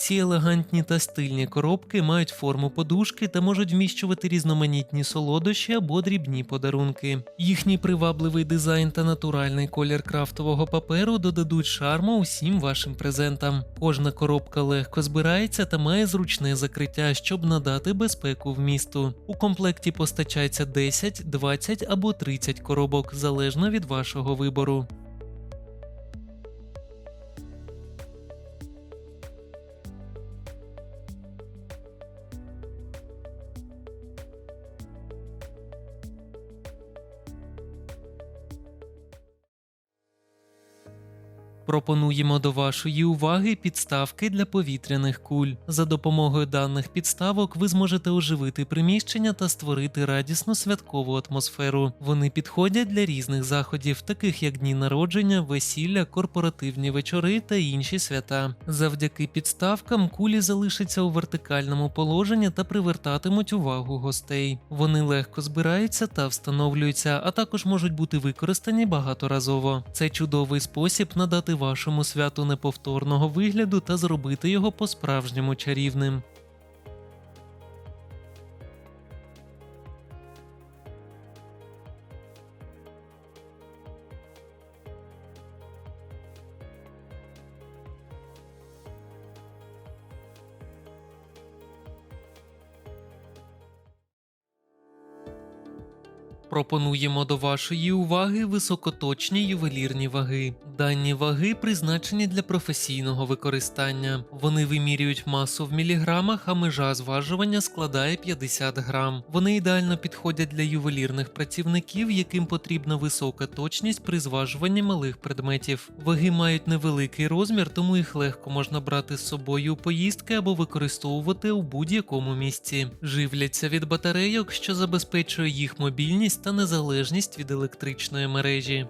Ці елегантні та стильні коробки мають форму подушки та можуть вміщувати різноманітні солодощі або дрібні подарунки. Їхній привабливий дизайн та натуральний колір крафтового паперу додадуть шарму усім вашим презентам. Кожна коробка легко збирається та має зручне закриття, щоб надати безпеку вмісту. У комплекті постачається 10, 20 або 30 коробок залежно від вашого вибору. Пропонуємо до вашої уваги підставки для повітряних куль. За допомогою даних підставок ви зможете оживити приміщення та створити радісну святкову атмосферу. Вони підходять для різних заходів, таких як дні народження, весілля, корпоративні вечори та інші свята. Завдяки підставкам кулі залишаться у вертикальному положенні та привертатимуть увагу гостей. Вони легко збираються та встановлюються, а також можуть бути використані багаторазово. Це чудовий спосіб надати вашому святу неповторного вигляду та зробити його по-справжньому чарівним. Пропонуємо до вашої уваги високоточні ювелірні ваги. Дані ваги призначені для професійного використання. Вони вимірюють масу в міліграмах, а межа зважування складає 50 грам. Вони ідеально підходять для ювелірних працівників, яким потрібна висока точність при зважуванні малих предметів. Ваги мають невеликий розмір, тому їх легко можна брати з собою у поїздки або використовувати у будь-якому місці. Живляться від батарейок, що забезпечує їх мобільність та незалежність від електричної мережі.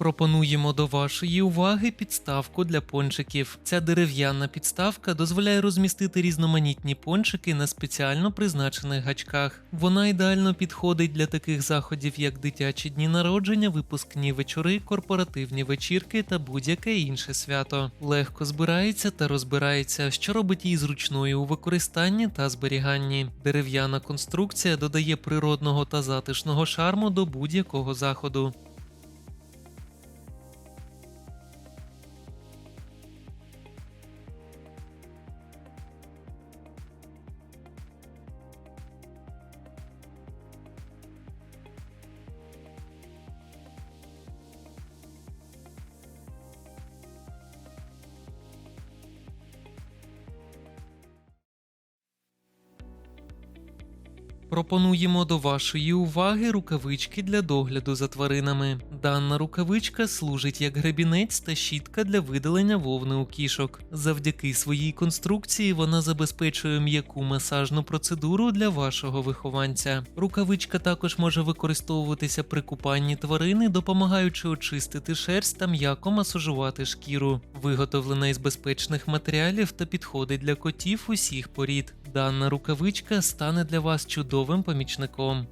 Пропонуємо до вашої уваги підставку для пончиків. Ця дерев'яна підставка дозволяє розмістити різноманітні пончики на спеціально призначених гачках. Вона ідеально підходить для таких заходів, як дитячі дні народження, випускні вечори, корпоративні вечірки та будь-яке інше свято. Легко збирається та розбирається, що робить її зручною у використанні та зберіганні. Дерев'яна конструкція додає природного та затишного шарму до будь-якого заходу. Пропонуємо до вашої уваги рукавички для догляду за тваринами. Дана рукавичка служить як гребінець та щітка для видалення вовни у кішок. Завдяки своїй конструкції вона забезпечує м'яку масажну процедуру для вашого вихованця. Рукавичка також може використовуватися при купанні тварини, допомагаючи очистити шерсть та м'яко масажувати шкіру. Виготовлена із безпечних матеріалів та підходить для котів усіх порід. Дана рукавичка стане для вас чудовим помічником.